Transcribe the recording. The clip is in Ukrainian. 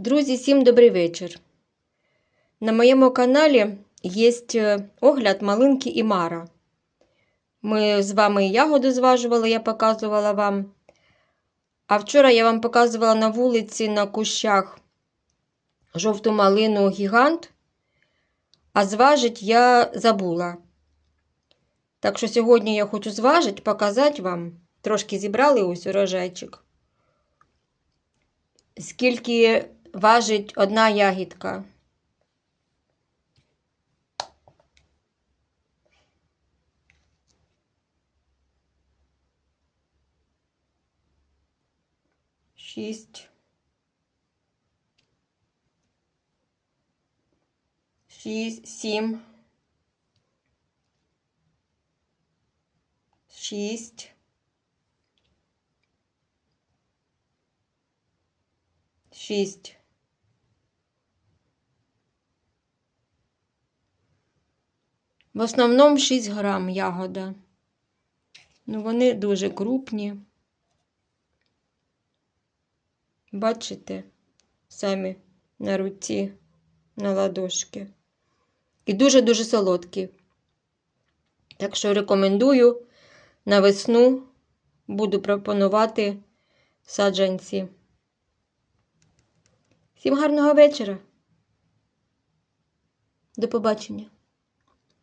Друзі, всім добрий вечір. На моєму каналі є е, огляд малинки і Мара. Ми з вами ягоду зважували, я показувала вам. А вчора я вам показувала на вулиці на кущах жовту малину гігант, а зважить я забула. Так що сьогодні я хочу зважити, показати вам. Трошки зібрали ось урожайчик. Скільки важить одна ягідка? Шість. Шість, сім. Шість. Шість. В основному 6 грам ягода. Ну, вони дуже крупні. Бачите, самі на руці, на ладошки. І дуже-дуже солодкі. Так що рекомендую на весну буду пропонувати саджанці. Всім гарного вечора. До побачення.